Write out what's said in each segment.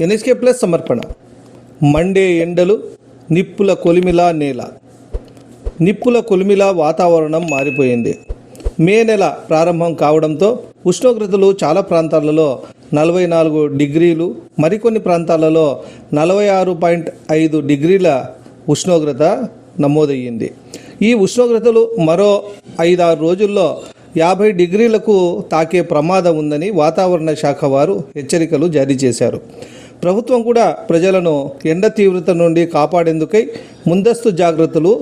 NSK plus సమర్పణ. Monday ఎండలు నిప్పుల కొలిమిలా నేల. నిప్పుల కొలిమిలా వాతావరణం మారిపోయింది. మే నెల ప్రారంభం కావడంతో ఉష్ణోగ్రతలు చాలా ప్రాంతాలలో నలభై నాలుగు డిగ్రీలు మరికొన్ని ప్రాంతాలలో నలభై ఆరు పాయింట్ ఐదు డిగ్రీల ఉష్ణోగ్రత నమోదయ్యింది. ఈ ఉష్ణోగ్రతలు మరో ఐదారు రోజుల్లో యాభై డిగ్రీలకు తాకే ప్రమాదం ఉందని వాతావరణ శాఖ వారు హెచ్చరికలు జారీ చేశారు. ప్రభుత్వం కూడా ప్రజలను ఎండ తీవ్రత నుండి కాపాడేందుకై ముందస్తు జాగ్రత్తలు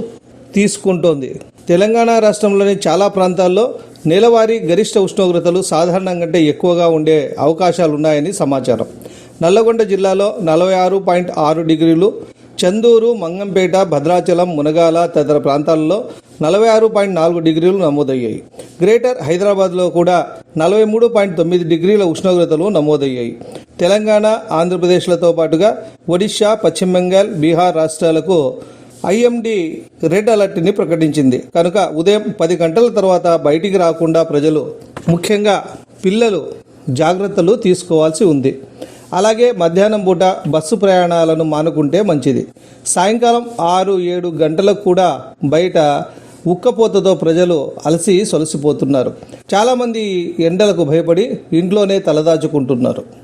తీసుకుంటోంది. తెలంగాణ రాష్ట్రంలోని చాలా ప్రాంతాల్లో నెలవారీ గరిష్ట ఉష్ణోగ్రతలు సాధారణం కంటే ఎక్కువగా ఉండే అవకాశాలు ఉన్నాయని సమాచారం. నల్లగొండ జిల్లాలో నలభై ఆరు పాయింట్ ఆరు డిగ్రీలు చందూరు మంగంపేట భద్రాచలం మునగాల తదితర ప్రాంతాల్లో నలభై ఆరు పాయింట్ నాలుగు డిగ్రీలు నమోదయ్యాయి. గ్రేటర్ హైదరాబాద్లో కూడా నలభై మూడు పాయింట్ తొమ్మిది డిగ్రీల ఉష్ణోగ్రతలు నమోదయ్యాయి. తెలంగాణ ఆంధ్రప్రదేశ్లతో పాటుగా ఒడిశా పశ్చిమ బెంగాల్ బీహార్ రాష్ట్రాలకు ఐఎండి రెడ్ అలర్ట్ని ప్రకటించింది. కనుక ఉదయం పది గంటల తర్వాత బయటికి రాకుండా ప్రజలు ముఖ్యంగా పిల్లలు జాగ్రత్తలు తీసుకోవాల్సి ఉంది. అలాగే మధ్యాహ్నం పూట బస్సు ప్రయాణాలను మానుకుంటే మంచిది. సాయంకాలం ఆరు ఏడు గంటలకు కూడా బయట ఉక్కపోతతో ప్రజలు అలసి సొలసిపోతున్నారు. చాలామంది ఎండలకు భయపడి ఇంట్లోనే తలదాచుకుంటున్నారు.